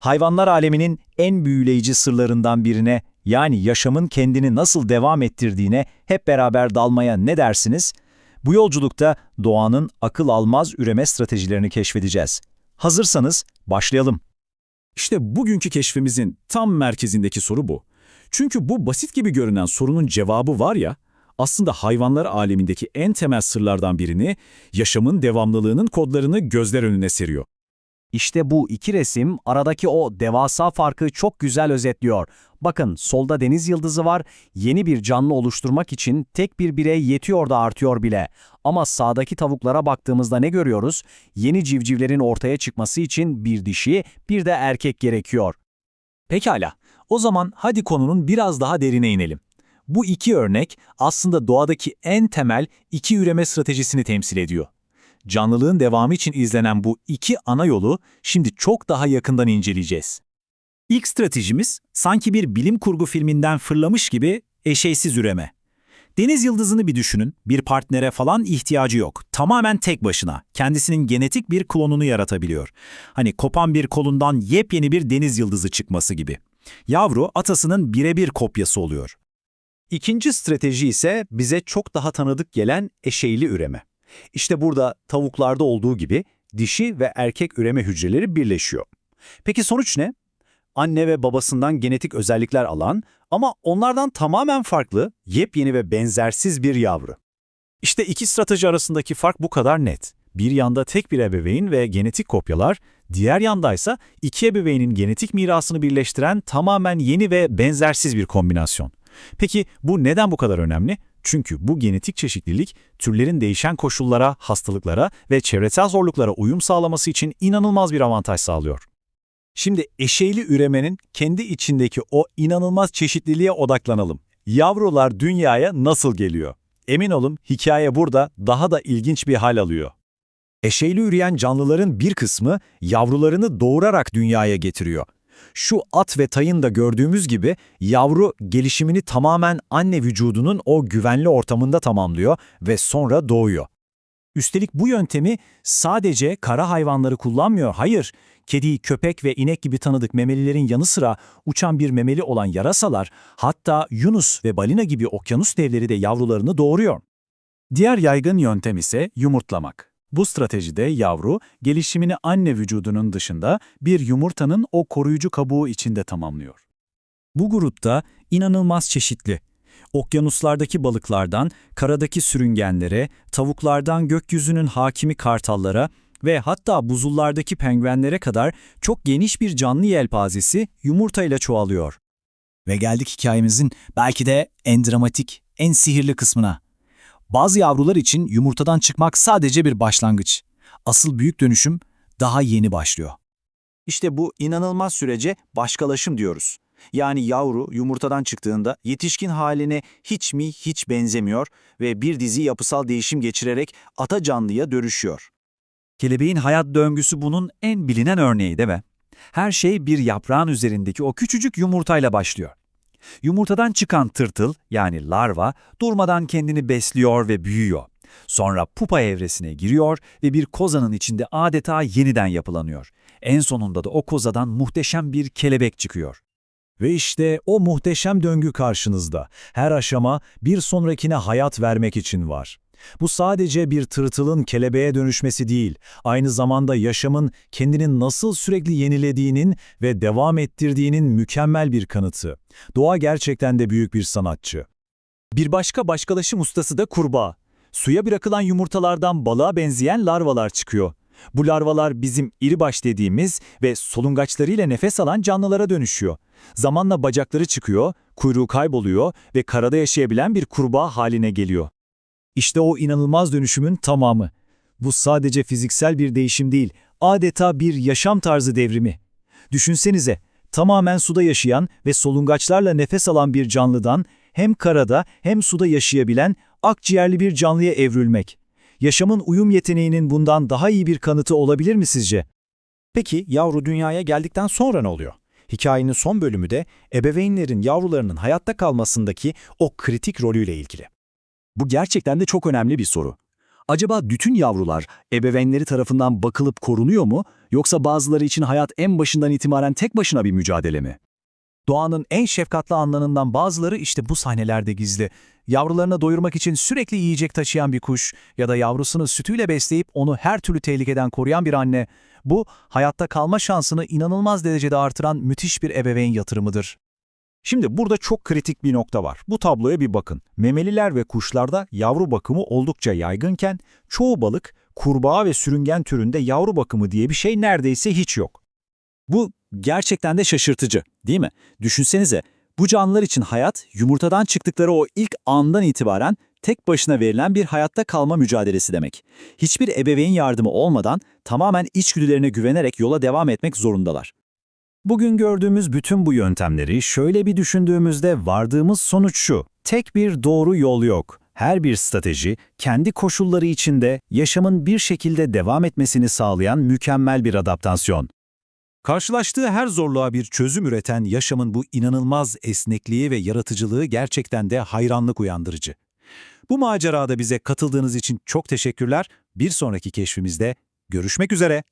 Hayvanlar aleminin en büyüleyici sırlarından birine, yani yaşamın kendini nasıl devam ettirdiğine hep beraber dalmaya ne dersiniz? Bu yolculukta doğanın akıl almaz üreme stratejilerini keşfedeceğiz. Hazırsanız başlayalım. İşte bugünkü keşfimizin tam merkezindeki soru bu. Çünkü bu basit gibi görünen sorunun cevabı var ya, aslında hayvanlar alemindeki en temel sırlardan birini, yaşamın devamlılığının kodlarını gözler önüne seriyor. İşte bu iki resim aradaki o devasa farkı çok güzel özetliyor. Bakın solda deniz yıldızı var, yeni bir canlı oluşturmak için tek bir birey yetiyor da artıyor bile. Ama sağdaki tavuklara baktığımızda ne görüyoruz? Yeni civcivlerin ortaya çıkması için bir dişi, bir de erkek gerekiyor. Pekala, o zaman hadi konunun biraz daha derine inelim. Bu iki örnek aslında doğadaki en temel iki üreme stratejisini temsil ediyor. Canlılığın devamı için izlenen bu iki ana yolu şimdi çok daha yakından inceleyeceğiz. İlk stratejimiz sanki bir bilim kurgu filminden fırlamış gibi eşeysiz üreme. Deniz yıldızını bir düşünün, bir partnere falan ihtiyacı yok. Tamamen tek başına, kendisinin genetik bir klonunu yaratabiliyor. Hani kopan bir kolundan yepyeni bir deniz yıldızı çıkması gibi. Yavru atasının birebir kopyası oluyor. İkinci strateji ise bize çok daha tanıdık gelen eşeyli üreme. İşte burada tavuklarda olduğu gibi dişi ve erkek üreme hücreleri birleşiyor. Peki sonuç ne? Anne ve babasından genetik özellikler alan ama onlardan tamamen farklı, yepyeni ve benzersiz bir yavru. İşte iki strateji arasındaki fark bu kadar net. Bir yanda tek bir ebeveyn ve genetik kopyalar, diğer yandaysa iki ebeveynin genetik mirasını birleştiren tamamen yeni ve benzersiz bir kombinasyon. Peki bu neden bu kadar önemli? Çünkü bu genetik çeşitlilik türlerin değişen koşullara, hastalıklara ve çevresel zorluklara uyum sağlaması için inanılmaz bir avantaj sağlıyor. Şimdi eşeyli üremenin kendi içindeki o inanılmaz çeşitliliğe odaklanalım. Yavrular dünyaya nasıl geliyor? Emin olun hikaye burada daha da ilginç bir hal alıyor. Eşeyli üreyen canlıların bir kısmı yavrularını doğurarak dünyaya getiriyor. Şu at ve tayın da gördüğümüz gibi yavru gelişimini tamamen anne vücudunun o güvenli ortamında tamamlıyor ve sonra doğuyor. Üstelik bu yöntemi sadece kara hayvanları kullanmıyor, hayır. Kedi, köpek ve inek gibi tanıdık memelilerin yanı sıra uçan bir memeli olan yarasalar, hatta yunus ve balina gibi okyanus devleri de yavrularını doğuruyor. Diğer yaygın yöntem ise yumurtlamak. Bu stratejide yavru, gelişimini anne vücudunun dışında bir yumurtanın o koruyucu kabuğu içinde tamamlıyor. Bu grupta inanılmaz çeşitli. Okyanuslardaki balıklardan, karadaki sürüngenlere, tavuklardan gökyüzünün hakimi kartallara ve hatta buzullardaki penguenlere kadar çok geniş bir canlı yelpazesi yumurtayla çoğalıyor. Ve geldik hikayemizin belki de en dramatik, en sihirli kısmına. Bazı yavrular için yumurtadan çıkmak sadece bir başlangıç. Asıl büyük dönüşüm daha yeni başlıyor. İşte bu inanılmaz sürece başkalaşım diyoruz. Yani yavru yumurtadan çıktığında yetişkin haline hiç mi hiç benzemiyor ve bir dizi yapısal değişim geçirerek ata canlıya dönüşüyor. Kelebeğin hayat döngüsü bunun en bilinen örneği değil mi? Her şey bir yaprağın üzerindeki o küçücük yumurtayla başlıyor. Yumurtadan çıkan tırtıl yani larva durmadan kendini besliyor ve büyüyor. Sonra pupa evresine giriyor ve bir kozanın içinde adeta yeniden yapılanıyor. En sonunda da o kozadan muhteşem bir kelebek çıkıyor. Ve işte o muhteşem döngü karşınızda. Her aşama bir sonrakine hayat vermek için var. Bu sadece bir tırtılın kelebeğe dönüşmesi değil, aynı zamanda yaşamın kendini nasıl sürekli yenilediğinin ve devam ettirdiğinin mükemmel bir kanıtı. Doğa gerçekten de büyük bir sanatçı. Bir başka başkalaşım ustası da kurbağa. Suya bırakılan yumurtalardan balığa benzeyen larvalar çıkıyor. Bu larvalar bizim iribaş dediğimiz ve solungaçlarıyla nefes alan canlılara dönüşüyor. Zamanla bacakları çıkıyor, kuyruğu kayboluyor ve karada yaşayabilen bir kurbağa haline geliyor. İşte o inanılmaz dönüşümün tamamı. Bu sadece fiziksel bir değişim değil, adeta bir yaşam tarzı devrimi. Düşünsenize, tamamen suda yaşayan ve solungaçlarla nefes alan bir canlıdan hem karada hem suda yaşayabilen akciğerli bir canlıya evrilmek. Yaşamın uyum yeteneğinin bundan daha iyi bir kanıtı olabilir mi sizce? Peki yavru dünyaya geldikten sonra ne oluyor? Hikayenin son bölümü de ebeveynlerin yavrularının hayatta kalmasındaki o kritik rolüyle ilgili. Bu gerçekten de çok önemli bir soru. Acaba bütün yavrular ebeveynleri tarafından bakılıp korunuyor mu yoksa bazıları için hayat en başından itibaren tek başına bir mücadele mi? Doğanın en şefkatli anlarından bazıları işte bu sahnelerde gizli. Yavrularını doyurmak için sürekli yiyecek taşıyan bir kuş ya da yavrusunu sütüyle besleyip onu her türlü tehlikeden koruyan bir anne. Bu, hayatta kalma şansını inanılmaz derecede artıran müthiş bir ebeveyn yatırımıdır. Şimdi burada çok kritik bir nokta var. Bu tabloya bir bakın. Memeliler ve kuşlarda yavru bakımı oldukça yaygınken çoğu balık, kurbağa ve sürüngen türünde yavru bakımı diye bir şey neredeyse hiç yok. Bu gerçekten de şaşırtıcı, değil mi? Düşünsenize, bu canlılar için hayat, yumurtadan çıktıkları o ilk andan itibaren tek başına verilen bir hayatta kalma mücadelesi demek. Hiçbir ebeveyn yardımı olmadan tamamen içgüdülerine güvenerek yola devam etmek zorundalar. Bugün gördüğümüz bütün bu yöntemleri şöyle bir düşündüğümüzde vardığımız sonuç şu. Tek bir doğru yol yok. Her bir strateji kendi koşulları içinde yaşamın bir şekilde devam etmesini sağlayan mükemmel bir adaptasyon. Karşılaştığı her zorluğa bir çözüm üreten yaşamın bu inanılmaz esnekliği ve yaratıcılığı gerçekten de hayranlık uyandırıcı. Bu macerada bize katıldığınız için çok teşekkürler. Bir sonraki keşfimizde görüşmek üzere.